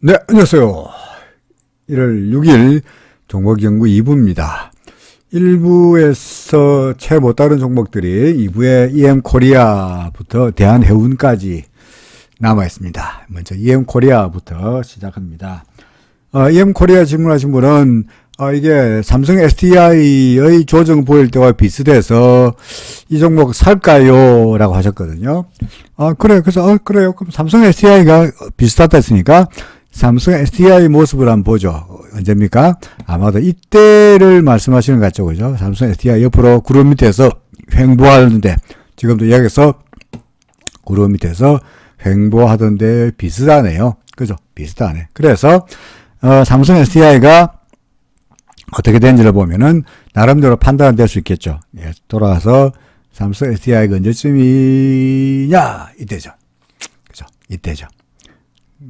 네, 안녕하세요. 1월 6일 종목연구 2부입니다. 1부에서 채 못 다른 종목들이 2부에 EM 코리아부터 대한해운까지 남아 있습니다. 먼저 EM 코리아부터 시작합니다. 어, EM 코리아 질문하신 분은 어, 이게 삼성 SDI의 조정 보일 때와 비슷해서 이 종목 살까요? 라고 하셨거든요. 아, 그래. 그래서, 어, 그래요. 그럼 삼성 SDI가 비슷하다 했으니까 삼성 SDI 모습을 한번 보죠. 언제입니까? 아마도 이때를 말씀하시는 것 같죠. 그죠? 삼성 SDI 옆으로 구름 밑에서 횡보하는데 지금도 여기서 구름 밑에서 횡보하던데 비슷하네요. 그죠? 비슷하네. 그래서 어, 삼성 SDI가 어떻게 된지를 보면은 나름대로 판단은 될수 있겠죠. 예, 돌아가서 삼성 SDI가 언제쯤이냐 이때죠. 그죠? 이때죠.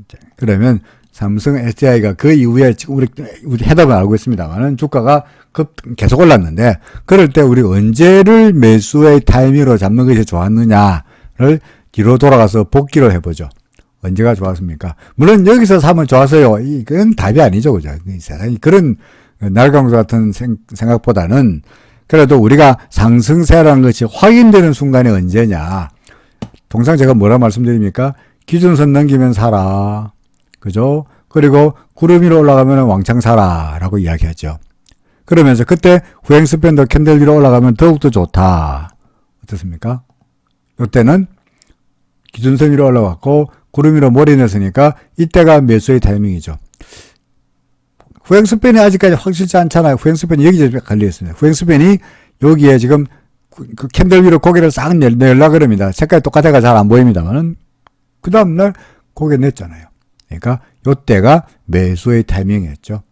자, 그러면 삼성 SDI가 그 이후에 지금 우리, 우리 해답을 알고 있습니다만은 주가가 급 계속 올랐는데 그럴 때 우리 언제를 매수의 타이밍으로 잡는 것이 좋았느냐를 뒤로 돌아가서 복기를 해보죠. 언제가 좋았습니까? 물론 여기서 사면 좋았어요. 이건 답이 아니죠. 그죠? 이 세상이 그런 날강수 같은 생, 생각보다는 그래도 우리가 상승세라는 것이 확인되는 순간이 언제냐. 통상 제가 뭐라 말씀드립니까? 기준선 넘기면 사라. 그죠? 그리고 구름 위로 올라가면 왕창 사라. 라고 이야기하죠. 그러면서 그때 후행 스팬더 캔들 위로 올라가면 더욱더 좋다. 어떻습니까? 이때는 기준선 위로 올라갔고 구름 위로 머리 내으니까 이때가 매수의 타이밍이죠. 후행 스팬이 아직까지 확실치 않잖아요. 후행 스팬이 여기저기 걸려 있습니다. 후행 스팬이 여기에 지금 그 캔들 위로 고개를 싹 내려 그럽니다. 색깔이 똑같아가 잘 안 보입니다만은 그 다음날 고개 냈잖아요. 그러니까 요때가 매수의 타이밍이었죠.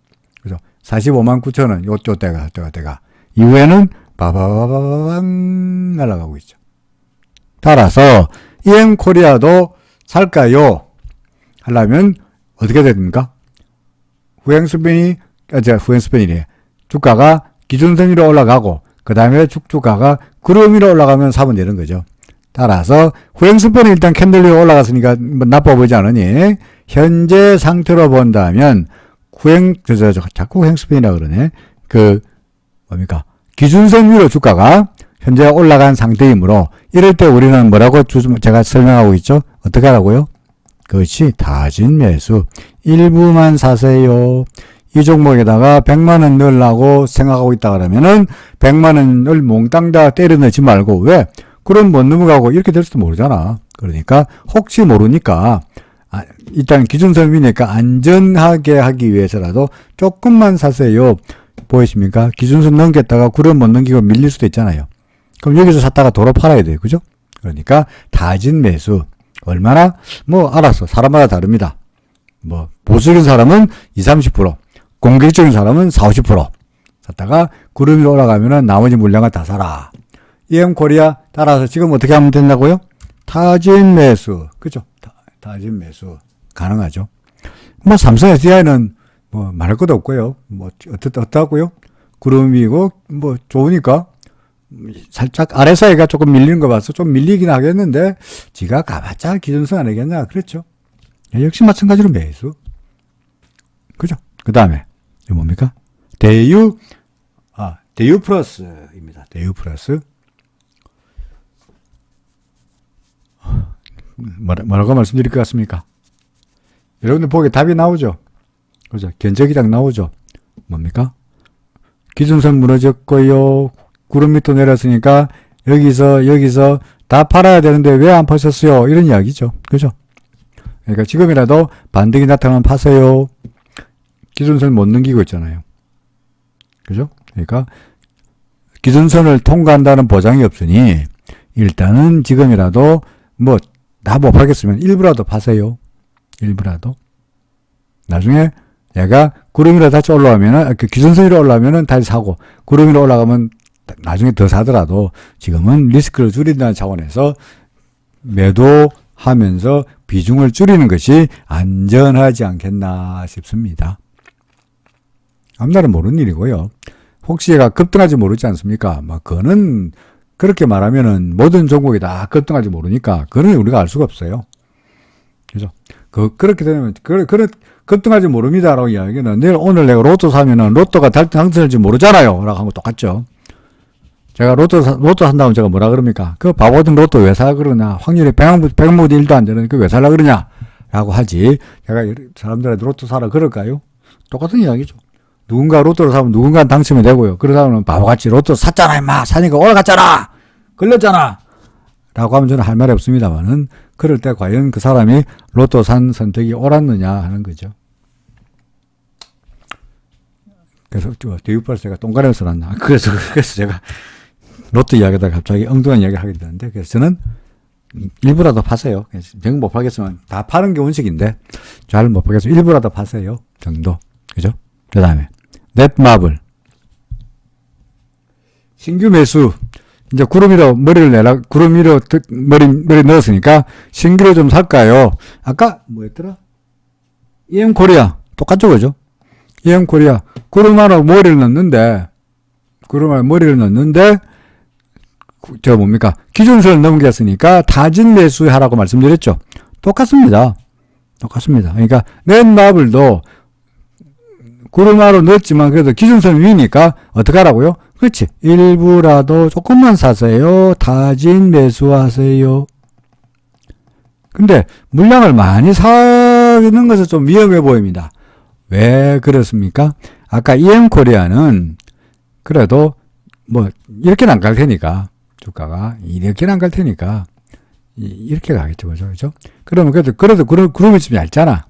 그래서 45만 9천 원, 요, 요 때가, 요 때가. 이후에는 바바바바방 날아가고 있죠. 따라서 EM 코리아도 살까요? 하려면 어떻게 됩니까? 후행스팬이, 아, 제가 후행스팬이래. 주가가 기준선 위로 올라가고, 그 다음에 주가가 구름 위로 올라가면 사면 되는 거죠. 따라서 후행스팬이 일단 캔들 위로 올라갔으니까 뭐 나빠 보이지 않으니 현재 상태로 본다면 후행 저, 저, 저 자꾸 후행스팬이라 그러네. 그 뭡니까 기준선 위로 주가가 현재 올라간 상태이므로 이럴 때 우리는 뭐라고 주, 제가 설명하고 있죠. 어떻게 하라고요? 그것이 다진 매수 일부만 사세요. 이 종목에다가 100만 원 넣으려고 생각하고 있다 그러면은 100만 원을 몽땅 다 때려 넣지 말고 왜? 그럼 못 넘어가고 이렇게 될 수도 모르잖아. 그러니까 혹시 모르니까 아, 일단 기준선 위니까 안전하게 하기 위해서라도 조금만 사세요. 보이십니까? 기준선 넘겼다가 구름 못 넘기고 밀릴 수도 있잖아요. 그럼 여기서 샀다가 도로 팔아야 돼요. 그죠? 그러니까 다진 매수. 얼마나? 뭐 알았어. 사람마다 다릅니다. 뭐 보수적인 사람은 20, 30%, 공격적인 사람은 40, 50% 샀다가 구름이 올라가면은 나머지 물량을 다 사라. EM 코리아 따라서 지금 어떻게 하면 된다고요? 타진 매수. 그죠? 타, 타진 매수. 가능하죠. 뭐 삼성 SDI는 뭐 말할 것도 없고요. 뭐 어떻 어떻고요? 구름이고 뭐 좋으니까 살짝 사이가 조금 밀리는 거 봐서 좀 밀리긴 하겠는데 지가 가봤자 기준선 아니겠냐 그렇죠. 역시 마찬가지로 매수. 그죠? 그 다음에 이 뭡니까? 대유 아 대유 플러스입니다. 대유 플러스 뭐라고 말씀드릴 것 같습니까? 여러분들 보기에 답이 나오죠? 그죠? 견적이 딱 나오죠? 뭡니까? 기준선 무너졌고요. 구름 밑으로 내렸으니까 여기서 여기서 다 팔아야 되는데 왜 안 파셨어요? 이런 이야기죠. 그죠? 그러니까 지금이라도 반등이 나타나면 파세요. 기준선 못 넘기고 있잖아요. 그죠? 그러니까 기준선을 통과한다는 보장이 없으니 일단은 지금이라도 뭐 다 못 파겠으면 일부라도 파세요. 일부라도. 나중에 얘가 구름이라 다시 올라오면은 그 기준선 위로 올라오면은 다시 사고 구름 위로 올라가면 나중에 더 사더라도 지금은 리스크를 줄인다는 차원에서 매도하면서 비중을 줄이는 것이 안전하지 않겠나 싶습니다. 앞날은 모르는 일이고요. 혹시 얘가 급등하지 모르지 않습니까? 막 그거는 그렇게 말하면은 모든 종목이 다 급등하지 모르니까 그거는 우리가 알 수가 없어요. 그죠? 그 그렇게 되면 그 그런 급등할지 모릅니다라고 이야기는 내일 오늘 내가 로또 사면은 로또가 달- 당첨될지 모르잖아요. 라고 한거 똑같죠. 제가 로또, 사, 로또 산다면 제가 뭐라 그럽니까? 그 바보든 로또 왜 사 그러냐? 확률이 100분, 100분 1도 안 되는 그왜 살라 그러냐? 라고 하지. 제가 사람들한테 로또 사라 그럴까요? 똑같은 이야기죠. 누군가 로또를 사면 누군가 당첨이 되고요. 그러다 면 바보같이 로또 샀잖아, 임마! 사니까 올라갔잖아! 걸렸잖아! 라고 하면 저는 할 말이 없습니다만은, 그럴 때 과연 그 사람이 로또 산 선택이 옳았느냐 하는 거죠. 그래서 저 대육발세가 동그라미에서 났나. 그래서, 그래서 제가 로또 이야기하다가 갑자기 엉뚱한 이야기를 하게 되는데, 그래서 저는 일부라도 파세요. 정못 파겠으면 다 파는 게 원칙인데, 잘 못 파겠으면 일부라도 파세요. 정도. 그죠? 그 다음에, 넷마블. 신규 매수. 이제 구름 위로 머리를 내라, 구름 위로 득- 머리, 머리 넣었으니까 신규로 좀 살까요? 아까 뭐였더라? EM 코리아. 똑같죠, 그죠? EM 코리아. 구름 안으로 머리를 넣는데, 구름 안에 머리를 넣는데, 구- 저 뭡니까? 기준선을 넘겼으니까 타진 매수하라고 말씀드렸죠. 똑같습니다. 똑같습니다. 그러니까 넷마블도 구름화로 넣었지만 그래도 기준선 위니까 어떻게 하라고요? 그렇지. 일부라도 조금만 사세요. 타진 매수하세요. 근데 물량을 많이 사는 것은 좀 위험해 보입니다. 왜 그렇습니까? 아까 EM 코리아는 그래도 뭐 이렇게는 안 갈 테니까 주가가 이렇게는 안 갈 테니까 이- 이렇게 가겠죠, 그죠? 그죠? 그러면 그래도 그래도 구름이 좀 얇잖아.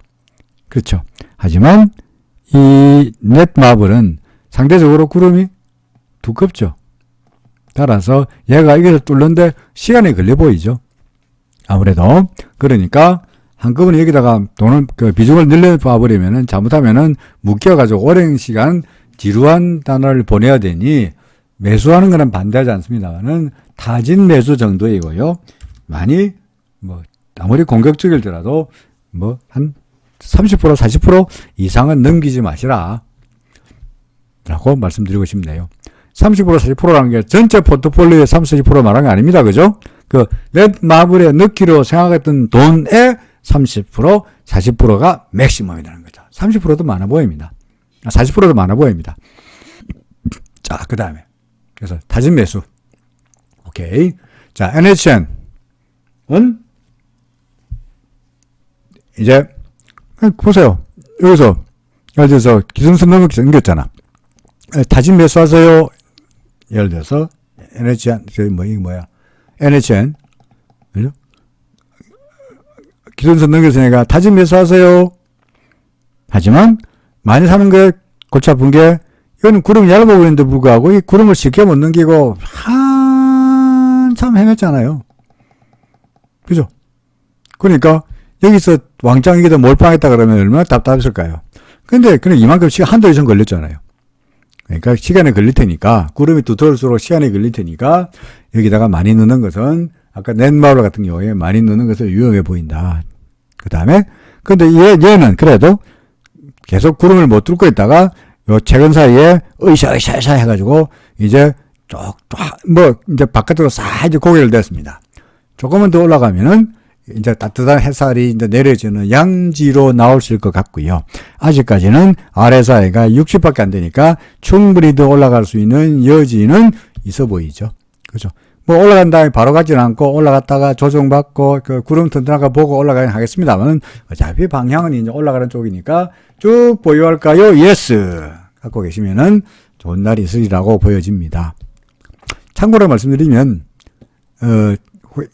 그렇죠. 하지만 이 넷마블은 상대적으로 구름이 두껍죠. 따라서 얘가 이것을 뚫는데 시간이 걸려 보이죠. 아무래도 그러니까 한꺼번에 여기다가 돈을 그 비중을 늘려봐 버리면은 잘못하면은 묶여가지고 오랜 시간 지루한 단어를 보내야 되니 매수하는 거는 반대하지 않습니다만은 타진 매수 정도이고요. 많이 뭐 아무리 공격적일더라도 뭐한 30% 40% 이상은 넘기지 마시라. 라고 말씀드리고 싶네요. 30% 40%라는 게 전체 포트폴리오의 30, 40% 말한 게 아닙니다. 그죠? 그 넷마블에 넣기로 생각했던 돈의 30%, 40%가 맥시멈이라는 거죠. 30%도 많아 보입니다. 아, 40%도 많아 보입니다. 자, 그 다음에. 그래서 타진 매수. 오케이. 자, NHN은 이제 보세요. 여기서 예를 들어서 기준선 넘기 넘겼잖아. 에, 타진 매수하세요. 예를 들어서 NHN 저기 뭐 이게 뭐야? NHN 그죠? 기준선 넘겼으니까 타진 매수하세요. 하지만 많이 사는 게 골치 아픈 게 이거는 구름이 얇아 보이는데 불구하고 이 구름을 쉽게 못 넘기고 한참 헤맸잖아요. 그죠? 그러니까 여기서 왕짱이기도 몰빵했다 그러면 얼마나 답답했을까요? 근데 그냥 이만큼 시간 한 달 이상 걸렸잖아요. 그러니까 시간이 걸릴 테니까 구름이 두터울수록 시간이 걸릴 테니까 여기다가 많이 넣는 것은 아까 넷마울 같은 경우에 많이 넣는 것을 위험해 보인다. 그 다음에 근데 얘 얘는 그래도 계속 구름을 못 뚫고 있다가 요 최근 사이에 으쌰으쌰으쌰 해가지고 이제 쪽뭐 이제 바깥으로 싹 이제 고개를 댔습니다. 조금만 더 올라가면은 이제 따뜻한 햇살이 이제 내려지는 양지로 나오실 것 같고요. 아직까지는 아래 사이가 60밖에 안 되니까 충분히 더 올라갈 수 있는 여지는 있어 보이죠. 그죠? 뭐 올라간 다음에 바로 가지는 않고 올라갔다가 조정받고 그 구름 튼튼한가 보고 올라가긴 하겠습니다만 어차피 방향은 이제 올라가는 쪽이니까 쭉 보유할까요? 예스. 갖고 계시면은 좋은 날이 있으리라고 보여집니다. 참고로 말씀드리면 어,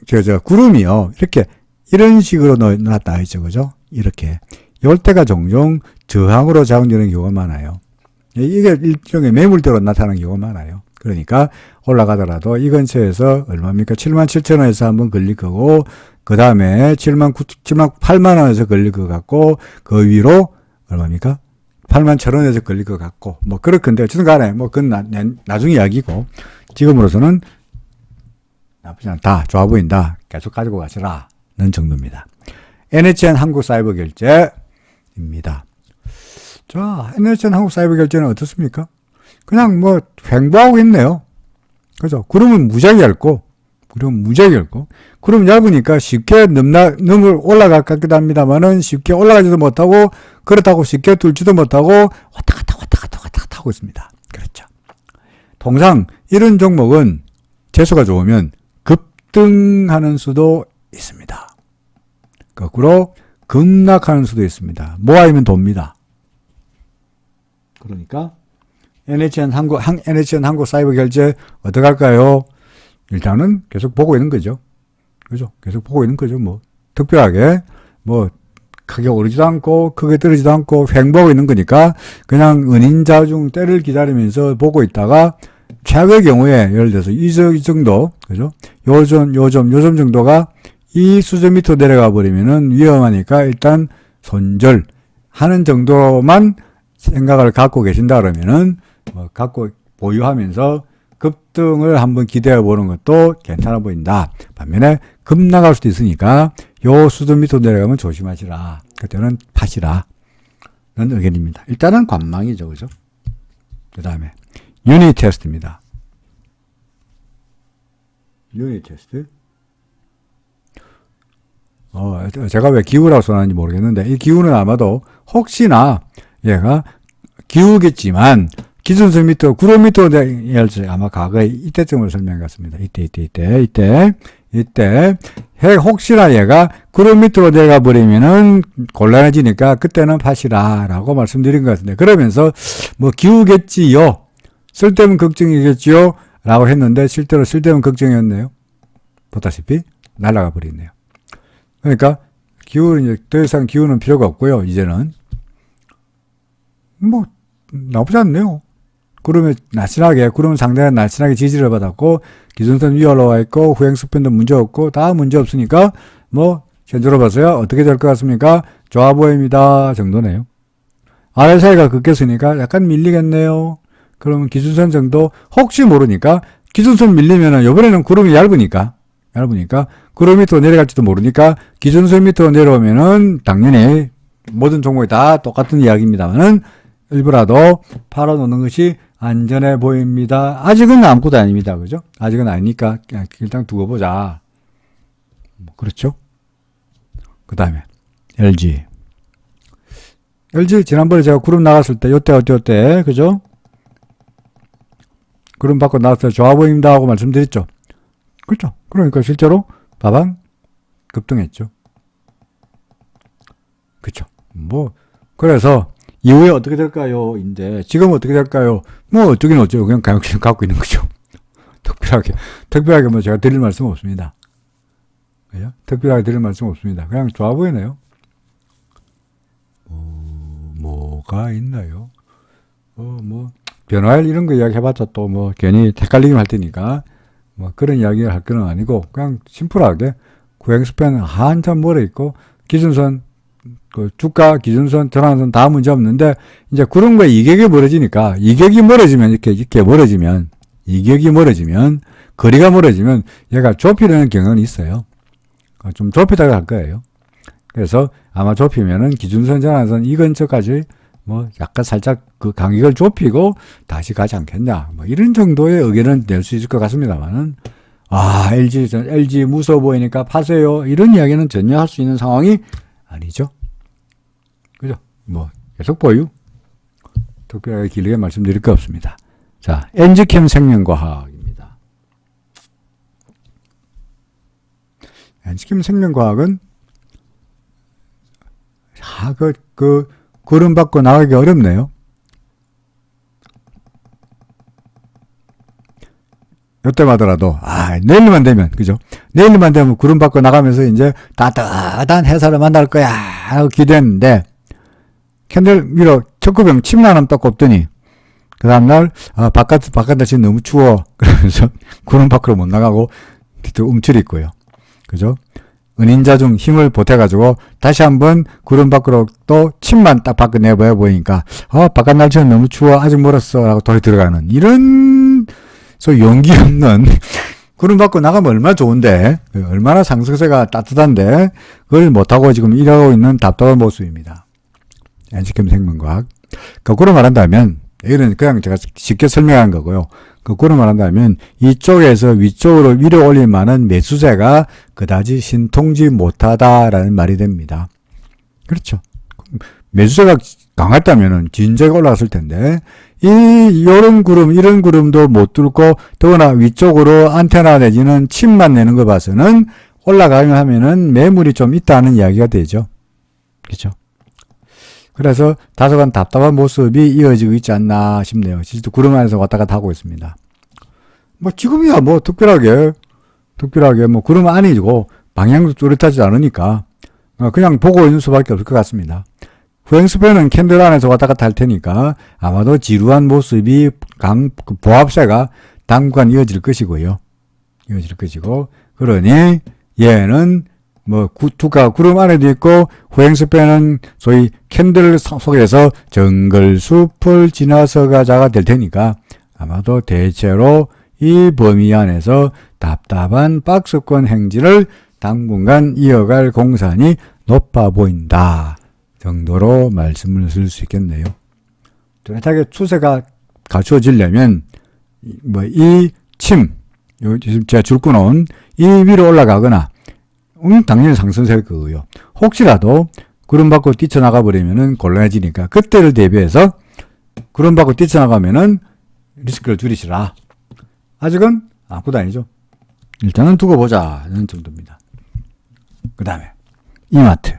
저, 저, 구름이요. 이렇게, 이런 식으로 넣- 놨다 했죠. 그죠? 이렇게. 이럴 때가 종종 저항으로 작용되는 경우가 많아요. 이게 일종의 매물대로 나타나는 경우가 많아요. 그러니까 올라가더라도 이 근처에서 얼마입니까? 7만 7천 원에서 한번 걸릴 거고, 그 다음에 7만 9, 7만 8만 원에서 걸릴 것 같고, 그 위로 얼마입니까? 8만 천 원에서 걸릴 것 같고, 뭐, 그렇건데, 어쨌든 간에, 뭐, 그건 나, 나- 나중 이야기고, 지금으로서는 나쁘지 않다. 좋아 보인다. 계속 가지고 가시라. 는 정도입니다. NHN 한국사이버결제입니다. 자, NHN 한국사이버결제는 어떻습니까? 그냥 뭐 횡보하고 있네요. 그죠? 구름은 무지하게 얇고 그럼 무지하게 얇고. 그럼 얇으니까 쉽게 넘나, 넘을 올라갈 것 같기도 합니다만은 쉽게 올라가지도 못하고 그렇다고 쉽게 뚫지도 못하고 왔다 갔다 왔다 갔다 왔다 갔다 하고 있습니다. 그렇죠. 통상 이런 종목은 재수가 좋으면 급등하는 수도 있습니다. 거꾸로 급락하는 수도 있습니다. 모아이면 돕니다. 그러니까 NHN 한국 한- NHN 한국 사이버 결제 어떻게 할까요? 일단은 계속 보고 있는 거죠. 그죠? 계속 보고 있는 거죠. 뭐 특별하게 뭐 크게 오르지도 않고 크게 떨어지도 않고 횡보하고 있는 거니까 그냥 은인자중 때를 기다리면서 보고 있다가 최악의 경우에 예를 들어서 이, 정도 그죠? 요점 요점 요점 정도가 이 수준 밑으로 내려가 버리면은 위험하니까 일단 손절 하는 정도만 생각을 갖고 계신다 그러면은 뭐 갖고 보유하면서 급등을 한번 기대해 보는 것도 괜찮아 보인다. 반면에 급 나갈 수도 있으니까 요 수준 밑으로 내려가면 조심하시라. 그때는 파시라. 는 의견입니다. 일단은 관망이죠. 그죠? 그 다음에 유닛 테스트입니다. 유닛 테스트. 어, 제가 왜 기후라고 써놨는지 모르겠는데, 이 기후는 아마도 혹시나 얘가 기준선 밑으로, 구름 밑으로 내릴지 아마 과거에 이때쯤을 설명해 갔습니다. 이때, 이때, 이때, 이때, 이때. 해, 혹시나 얘가 구름 밑으로 내가 버리면은 곤란해지니까 그때는 파시라라고 말씀드린 것 같은데, 그러면서 뭐 기후겠지요? 쓸데없는 걱정이겠지요? 라고 했는데, 실제로 쓸데없는 걱정이었네요. 보다시피 날아가 버리네요. 그러니까 기후는 이제 더 이상 기후는 필요가 없고요. 이제는 뭐 나쁘지 않네요. 구름이 날씬하게 구름 상당히 날씬하게 지지를 받았고 기준선 위에 올라와 있고 후행 스편도 문제 없고 다 문제 없으니까 뭐 현재로 봐서야 어떻게 될 것 같습니까? 좋아 보입니다 정도네요. 아래 사이가 급겠으니까 약간 밀리겠네요. 그러면 기준선 정도 혹시 모르니까 기준선 밀리면은 이번에는 구름이 얇으니까 얇으니까 구름 밑으로 내려갈지도 모르니까 기준선 밑으로 내려오면은 당연히 모든 종목이 다 똑같은 이야기입니다만은 일부라도 팔아놓는 것이 안전해 보입니다. 아직은 아무것도 아닙니다. 그죠? 아직은 아니니까 그냥 일단 두고 보자. 뭐 그렇죠? 그 다음에 LG. LG 지난번에 제가 구름 나갔을 때 요때 어때 어때 그죠? 구름 받고 나왔을 때 좋아 보입니다 하고 말씀드렸죠. 그렇죠. 그러니까 실제로 바방 급등했죠. 그렇죠. 뭐 그래서 이후에 어떻게 될까요? 인데 지금 어떻게 될까요? 뭐 어쩌긴 어쩌고 그냥 가격을 갖고 있는 거죠. 특별하게 특별하게 뭐 제가 드릴 말씀 없습니다. 그죠? 특별하게 드릴 말씀 없습니다. 그냥 좋아 보이네요. 어, 뭐가 있나요? 어, 뭐 변화일 이런 거 이야기 해봤자 또 뭐 괜히 헷갈리긴 할 테니까 뭐 그런 이야기를 할 건 아니고 그냥 심플하게 구행스팬은 한참 멀어 있고 기준선 그 주가 기준선 전환선 다 문제 없는데 이제 그런 거에 이격이 멀어지니까 이격이 멀어지면 이렇게 이렇게 멀어지면 이격이 멀어지면 거리가 멀어지면 얘가 좁히려는 경향은 있어요. 어, 좀 좁히다가 할 거예요. 그래서 아마 좁히면은 기준선 전환선 이 근처까지 뭐 약간 살짝 그 간격을 좁히고 다시 가지 않겠냐. 뭐 이런 정도의 의견은 낼 수 있을 것 같습니다만은 아 LG 전- LG 무서워 보이니까 파세요. 이런 이야기는 전혀 할 수 있는 상황이 아니죠. 그죠? 뭐 계속 보유. 특별하게 길게 말씀드릴 거 없습니다. 자, 엔지캠 생명과학입니다. 엔지캠 생명과학은 아, 그, 그, 구름 받고 나가기 어렵네요. 요때마더라도, 아, 내일만 되면, 그죠? 내일만 되면 구름 받고 나가면서 이제 따뜻한 해사를 만날 거야, 하고 기대했는데, 캔들 위로 척구병 침나는 떡 없더니, 그 다음날, 아, 바깥, 바깥 날씨 너무 추워. 그러면서 구름 밖으로 못 나가고, 뒤로 움츠리 있고요. 그죠? 은인자 중 힘을 보태가지고 다시 한번 구름 밖으로 또 침만 딱 밖에 내보여 보이니까 어 바깥 날씨는 너무 추워 아직 멀었어 라고 돌이 들어가는 이런 소 용기 없는 구름 밖으로 나가면 얼마나 좋은데 얼마나 상승세가 따뜻한데 그걸 못하고 지금 일하고 있는 답답한 모습입니다. 엔시캠 생명과학 거꾸로 말한다면 이런 그냥 제가 쉽게 설명한 거고요. 거꾸로 말한다면 이쪽에서 위쪽으로 위로 올릴 만한 매수세가 그다지 신통지 못하다라는 말이 됩니다. 그렇죠. 매수세가 강했다면은 진작에 올라갔을 텐데 이 요런 구름 이런 구름도 못 뚫고 더구나 위쪽으로 안테나 내지는 침만 내는 거 봐서는 올라가면 하면은 매물이 좀 있다는 이야기가 되죠. 그렇죠. 그래서 다소간 답답한 모습이 이어지고 있지 않나 싶네요. 진짜 구름 안에서 왔다 갔다 하고 있습니다. 뭐 지금이야 뭐 특별하게 특별하게 뭐 구름 아니고 방향도 뚜렷하지 않으니까 어, 그냥 보고 있는 수밖에 없을 것 같습니다. 후행스페는 캔들 안에서 왔다 갔다 할 테니까 아마도 지루한 모습이 강 보합세가 당분간 이어질 것이고요. 이어질 것이고 그러니 얘는 뭐 구, 두가 구름 안에도 있고 후행스페는 소위 캔들 소- 속에서 정글 숲을 지나서 가자가 될 테니까 아마도 대체로 이 범위 안에서 답답한 박스권 행진을 당분간 이어갈 공산이 높아 보인다 정도로 말씀을 쓸 수 있겠네요. 뚜렷하게 추세가 갖추어지려면 뭐 이 침, 요 지금 제가 줄 끊어온 이 위로 올라가거나 음, 당연히 상승세일 거고요. 혹시라도 구름 밖으로 뛰쳐나가 버리면은 곤란해지니까 그때를 대비해서 구름 밖으로 뛰쳐나가면은 리스크를 줄이시라. 아직은 아무것도 아니죠. 일단은 두고 보자는 정도입니다. 그 다음에 이마트.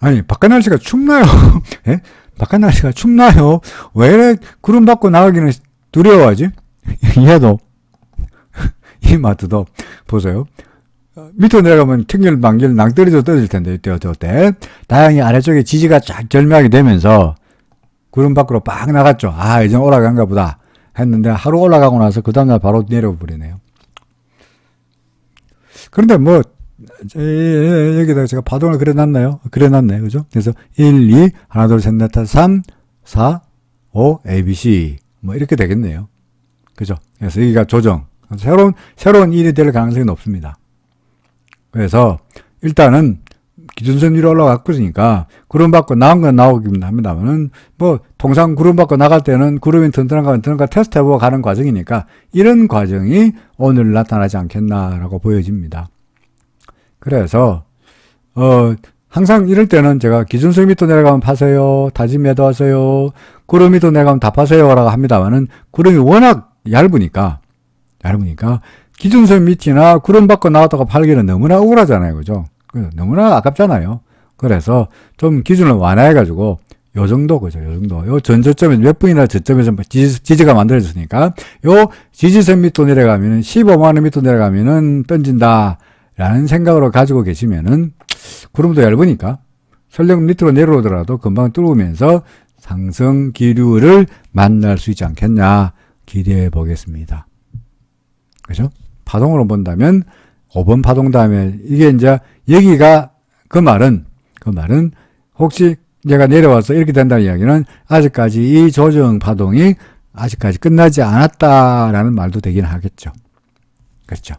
아니 바깥 날씨가 춥나요? 예? 바깥 날씨가 춥나요? 왜 이래 구름 밖으로 나가기는 두려워하지? 얘도 이마트도 보세요. 어, 밑으로 내려가면 튕길 만길 낭떠러지도 떨어질 텐데 이때 어때 어때? 다행히 아래쪽에 지지가 쫙 절묘하게 되면서 구름 밖으로 빡 나갔죠. 아 이제 올라간가 보다 했는데 하루 올라가고 나서 그 다음날 바로 내려와 버리네요. 그런데 뭐 에, 여기다가 제가 파동을 그려놨나요? 그려놨네 그죠? 그래서 1, 2, 하나, 둘, 셋, 넷, 다섯, 3, 4, 5, A, B, C 뭐 이렇게 되겠네요. 그죠? 그래서 여기가 조정. 새로운 새로운 일이 될 가능성이 높습니다. 그래서 일단은 기준선 위로 올라갔으니까 구름 밖으로 나온 건 나오긴 합니다만은 뭐 통상 구름 밖으로 나갈 때는 구름이 튼튼한가 안 튼튼한가 테스트 해보고 가는 과정이니까 이런 과정이 오늘 나타나지 않겠나라고 보여집니다. 그래서 어 항상 이럴 때는 제가 기준선 밑으로 내려가면 파세요. 다짐 매도하세요. 구름 밑으로 내려가면 다 파세요라고 합니다만은 구름이 워낙 얇으니까 얇으니까 기준선 밑이나 구름 밖으로 나왔다가 팔기는 너무나 억울하잖아요. 그죠? 너무나 아깝잖아요. 그래서 좀 기준을 완화해가지고 요 정도, 그죠? 요 정도. 요 전저점에 몇 분이나 저점에서 지지, 지지 가 만들어졌으니까 요 지지선 밑으로 내려가면은 15만원 밑으로 내려가면은 던진다. 라는 생각으로 가지고 계시면은 구름도 얇으니까 설령 밑으로 내려오더라도 금방 뚫으면서 상승 기류를 만날 수 있지 않겠냐 기대해 보겠습니다. 그죠? 파동으로 본다면 5번 파동 다음에 이게 이제 여기가 그 말은 그 말은 혹시 얘가 내려와서 이렇게 된다는 이야기는 아직까지 이 조정 파동이 아직까지 끝나지 않았다라는 말도 되긴 하겠죠. 그렇죠.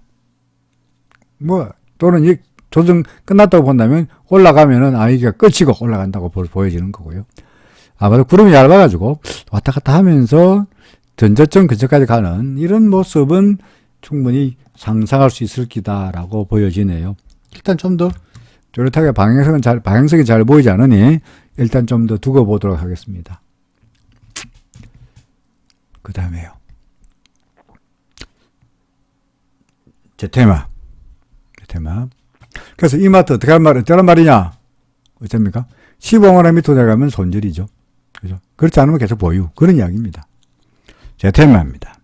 뭐 또는 이 조정 끝났다고 본다면 올라가면은 아 이게 끝이고 올라간다고 보- 보여지는 거고요. 아마도 구름이 얇아가지고 왔다 갔다 하면서 전저점 근처까지 가는 이런 모습은 충분히 상상할 수 있을 기다라고 보여지네요. 일단 좀 더 뚜렷하게 방향성은 잘 방향성이 잘 보이지 않으니 일단 좀 더 두고 보도록 하겠습니다. 그 다음에요. 제 테마. 제 테마. 그래서 이마트 어떻게 할 말, 어쩌란 말이냐? 어쩝니까? 15만 원 밑으로 내려가면 손절이죠. 그죠? 그렇지 않으면 계속 보유. 그런 이야기입니다. 제 테마입니다.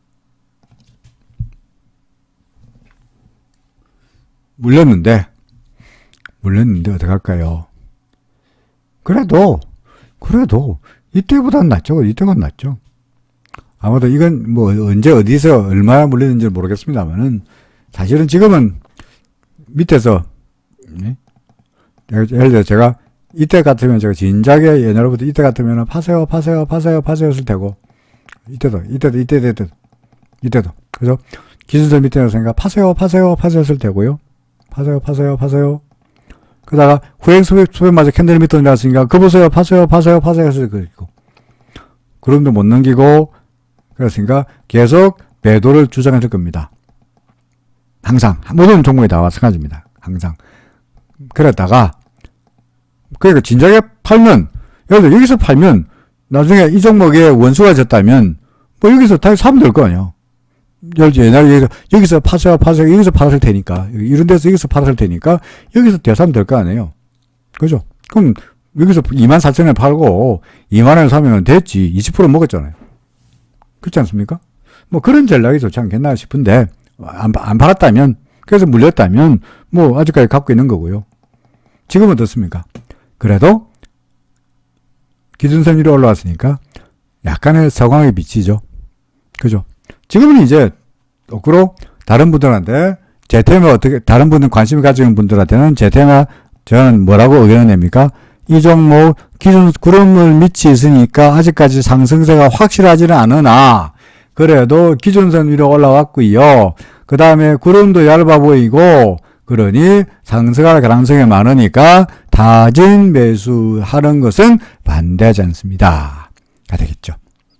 물렸는데, 물렸는데 어떡할까요? 그래도, 그래도, 이때보단 낫죠. 이때가 낫죠. 아마도 이건 뭐 언제 어디서 얼마나 물렸는지 모르겠습니다만은 사실은 지금은 밑에서 네? 예를 들어 제가 이때 같으면 제가 진작에 옛날부터 이때 같으면 파세요 파세요 파세요 파세요 했을 테고 이때도 이때도 이때도 이때도 이때도 그래서 기준선 밑에서 생각 파세요 파세요 파세요 했을 테고요 파세요 파세요 파세요 그러다가 후행 소변, 소변마저 캔들 밑으로 내렸으니까 그 보세요, 파세요, 파세요, 파세요 해서 그리고 구름도 못 넘기고 그랬으니까 계속 매도를 주장했을 겁니다. 항상 모든 종목에 다 마찬가지입니다. 항상 그랬다가 그러니까 진작에 팔면 예를 들어 여기서 팔면 나중에 이 종목에 원수가 졌다면 뭐 여기서 다시 사면 될 거 아니에요. 들어 옛날에 여기서, 여기서 파세요 파세요 여기서 팔았을 테니까 이런 데서 여기서 팔았을 테니까 여기서 대사면 될 거 아니에요. 그죠? 그럼 여기서 2만 4천 원에 팔고 2만 원에 사면 됐지 20% 먹었잖아요. 그렇지 않습니까? 뭐 그런 전략이 좋지 않겠나 싶은데 안, 안 팔았다면 그래서 물렸다면 뭐 아직까지 갖고 있는 거고요. 지금은 어떻습니까? 그래도 기준선 위로 올라왔으니까 약간의 서광이 비치죠. 그죠? 지금은 이제 거꾸로 다른 분들한테 제 테마 어떻게 다른 분들 관심을 가지는 분들한테는 제 테마 저는 뭐라고 의견을 냅니까? 이 종목 기준 구름을 밑이 있으니까 아직까지 상승세가 확실하지는 않으나 그래도 기준선 위로 올라왔고요. 그 다음에 구름도 얇아 보이고 그러니 상승할 가능성이 많으니까 다진 매수하는 것은 반대하지 않습니다. 가 되겠죠.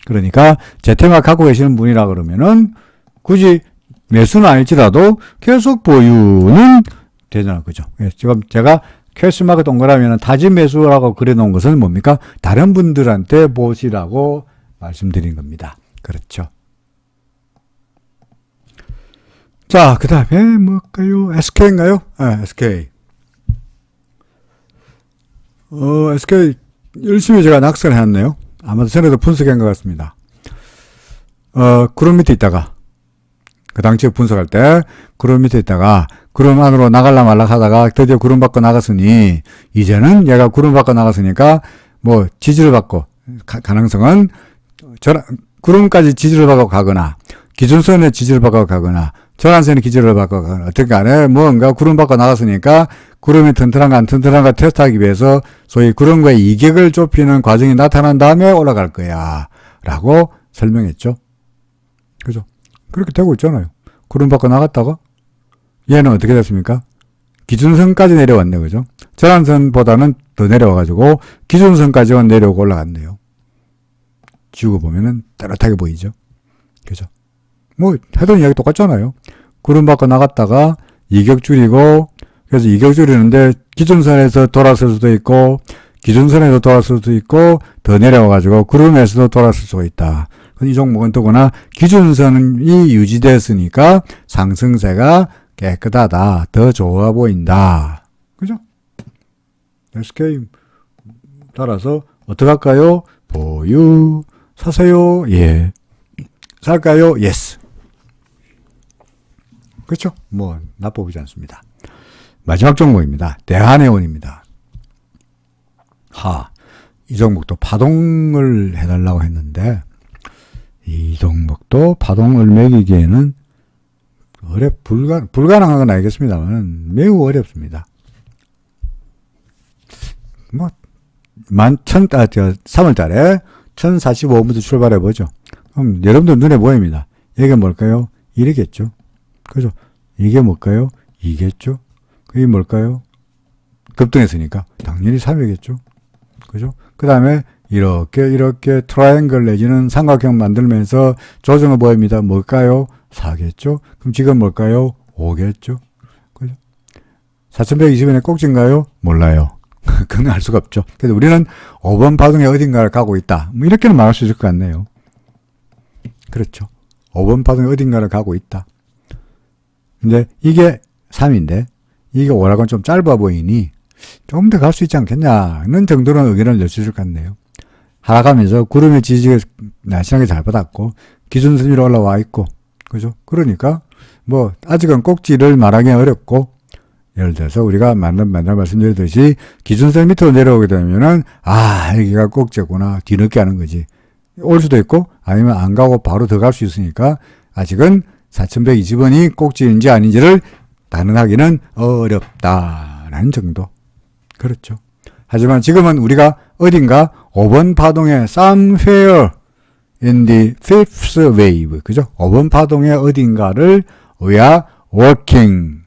그러니까 재테마 갖고 계시는 분이라 그러면은 굳이 매수는 아닐지라도 계속 보유는 되잖아. 그죠? 예, 지금 제가 캐시마크 동그라미는 다진 매수라고 그래 놓은 것은 뭡니까? 다른 분들한테 보시라고 말씀드린 겁니다. 그렇죠. 자, 그 다음에 뭘까요? SK인가요? 아, SK. 어, SK 열심히 제가 낙선을 해놨네요. 아마도 전에도 분석한 것 같습니다. 어, 구름 밑에 있다가, 그 당시에 분석할 때, 구름 밑에 있다가, 구름 안으로 나갈라 말라 하다가 드디어 구름 밖으로 나갔으니, 이제는 얘가 구름 밖으로 나갔으니까, 뭐, 지지를 받고, 가, 가능성은, 저, 구름까지 지지를 받고 가거나, 기준선에 지지를 받고 가거나, 전환선에 기지를 받고 가거나, 어떻게 간에 뭔가 구름 밖으로 나갔으니까, 구름이 튼튼한가 안 튼튼한가 테스트하기 위해서 소위 구름과의 이격을 좁히는 과정이 나타난 다음에 올라갈 거야. 라고 설명했죠. 그죠? 그렇게 되고 있잖아요. 구름 밖으로 나갔다가 얘는 어떻게 됐습니까? 기준선까지 내려왔네. 그죠? 전환선보다는 더 내려와가지고 기준선까지만 내려오고 올라갔네요. 지우고 보면은 따뜻하게 보이죠? 그죠? 뭐, 하던 이야기 똑같잖아요. 구름 밖으로 나갔다가 이격 줄이고 그래서 이격 줄이는데 기준선에서 돌아설 수도 있고 기준선에서 돌아설 수도 있고 더 내려와 가지고 구름에서도 돌아설 수가 있다. 이 종목은 더구나 기준선이 유지됐으니까 상승세가 깨끗하다. 더 좋아 보인다. 그죠? SK 따라서 어떡할까요? 보유 사세요. 예. 살까요? 예스. 그렇죠? 뭐 나쁘지 않습니다. 마지막 종목입니다. 대한해운입니다. 하, 이 종목도 파동을 해달라고 했는데, 이 종목도 파동을 매기기에는 어렵, 불가, 불가능한 건 알겠습니다만, 매우 어렵습니다. 뭐, 만, 천, 아, 저, 3월 달에 1045분부터 출발해 보죠. 그럼 여러분들 눈에 보입니다. 이게 뭘까요? 이러겠죠. 그죠? 이게 뭘까요? 이겠죠? 그게 뭘까요? 급등했으니까 당연히 3이겠죠. 그죠? 그 다음에 이렇게 이렇게 트라이앵글 내지는 삼각형 만들면서 조정을 보입니다. 뭘까요? 4겠죠? 그럼 지금 뭘까요? 5겠죠? 그죠? 4120원의 꼭지인가요? 몰라요. 그건 알 수가 없죠. 그래서 우리는 5번 파동에 어딘가를 가고 있다. 뭐 이렇게는 말할 수 있을 것 같네요. 그렇죠. 5번 파동에 어딘가를 가고 있다. 근데 이게 3인데 이게 5라고는 좀 짧아 보이니 조금 더갈 수 있지 않겠냐는 정도는 의견을 내주실 것 같네요. 하락하면서 구름의 지지가 날씬하게 잘 받았고 기준선 위로 올라와 있고 그죠? 그러니까 뭐 아직은 꼭지를 말하기 어렵고 예를 들어서 우리가 만날 만날 말씀드렸듯이 기준선 밑으로 내려오게 되면은 아 여기가 꼭지구나 뒤늦게 하는 거지 올 수도 있고 아니면 안 가고 바로 더갈수 있으니까 아직은 4120원이 꼭지인지 아닌지를 단언하기는 어렵다라는 정도. 그렇죠. 하지만 지금은 우리가 어딘가 5번 파동의 somewhere in the fifth wave. 그죠? 5번 파동의 어딘가를 we are working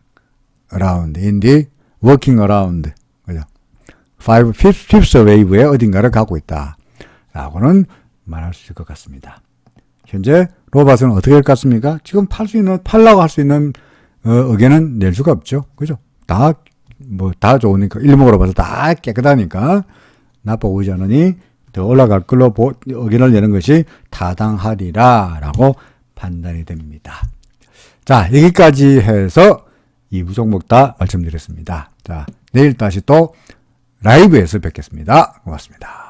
around in the working around 5 fifth wave의 어딘가를 가고 있다. 라고는 말할 수 있을 것 같습니다. 현재 로봇은 어떻게 할것 같습니까? 지금 팔 수 있는, 팔라고 할 수 있는 어, 의견은 낼 수가 없죠. 그죠? 다, 뭐, 다 좋으니까, 일목으로 봐서 다 깨끗하니까, 나빠 보이지 않으니, 더 올라갈 걸로 보, 의견을 내는 것이 타당하리라, 라고 판단이 됩니다. 자, 여기까지 해서 2부 종목 다 말씀드렸습니다. 자, 내일 다시 또 라이브에서 뵙겠습니다. 고맙습니다.